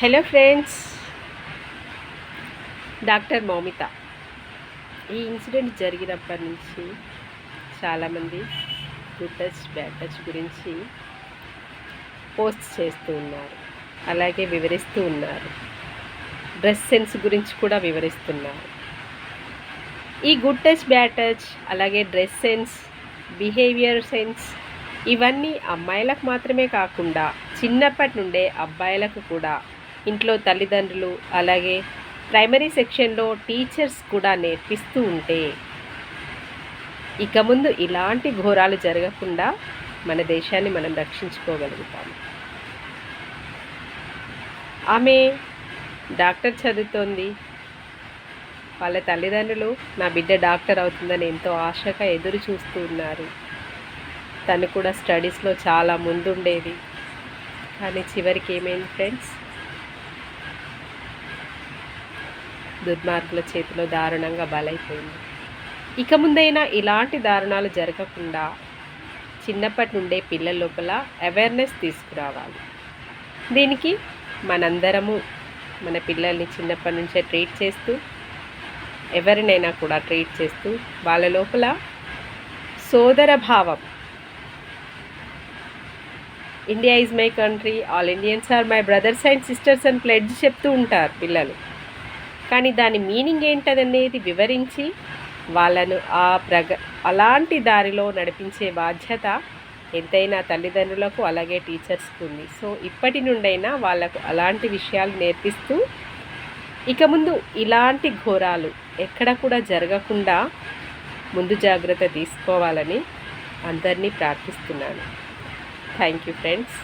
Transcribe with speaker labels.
Speaker 1: Hello friends doctor Moumita ఈ incident జరిగినప్పటి నుంచి చాలామంది గుడ్ టచ్ బ్యాడ్ టచ్ గురించి పోస్ట్ చేస్తూ ఉన్నారు. అలాగే వివరిస్తూ ఉన్నారు. డ్రెస్ సెన్స్ గురించి కూడా వివరిస్తున్నారు. ఈ గుడ్ టచ్ బ్యాడ్ టచ్ అలాగే డ్రెస్ సెన్స్ బిహేవియర్ సెన్స్ ఇవన్నీ అమ్మాయిలకు మాత్రమే కాకుండా చిన్నప్పటి నుండే అబ్బాయిలకు కూడా ఇంట్లో తల్లిదండ్రులు అలాగే ప్రైమరీ సెక్షన్లో టీచర్స్ కూడా నేర్పిస్తూ ఉంటే ఇక ముందు ఇలాంటి ఘోరాలు జరగకుండా మన దేశాన్ని మనం రక్షించుకోగలుగుతాము ఆమె డాక్టర్ చదువుతోంది. వాళ్ళ తల్లిదండ్రులు నా బిడ్డ డాక్టర్ అవుతుందని ఎంతో ఆశగా ఎదురు చూస్తూ ఉన్నారు. తను కూడా స్టడీస్లో చాలా ముందుండేది. కానీ చివరికి ఏమైంది ఫ్రెండ్స్? దుర్మార్గుల చేతిలో దారుణంగా బలైపోయింది. ఇక ముందైనా ఇలాంటి దారుణాలు జరగకుండా చిన్నప్పటి నుండే పిల్లల లోపల అవేర్నెస్ తీసుకురావాలి. దీనికి మనందరము మన పిల్లల్ని చిన్నప్పటి నుంచే ట్రీట్ చేస్తూ ఎవరినైనా కూడా ట్రీట్ చేస్తూ వాళ్ళ లోపల సోదర భావం. India is my country all Indians are my brothers and sisters అని ప్లెడ్జ్ చెప్తూ ఉంటారు పిల్లలు. కానీ దాని మీనింగ్ ఏంటనేది వివరించి వాళ్ళను ఆ ప్రగ అలాంటి దారిలో నడిపించే బాధ్యత ఎంతైనా తల్లిదండ్రులకు అలాగే టీచర్స్కి ఉంది సో ఇప్పటి నుండైనా వాళ్ళకు అలాంటి విషయాలు నేర్పిస్తూ ఇక ముందు ఇలాంటి ఘోరాలు ఎక్కడ కూడా జరగకుండా ముందు జాగ్రత్త తీసుకోవాలని అందరినీ ప్రార్థిస్తున్నాను. Thank you friends.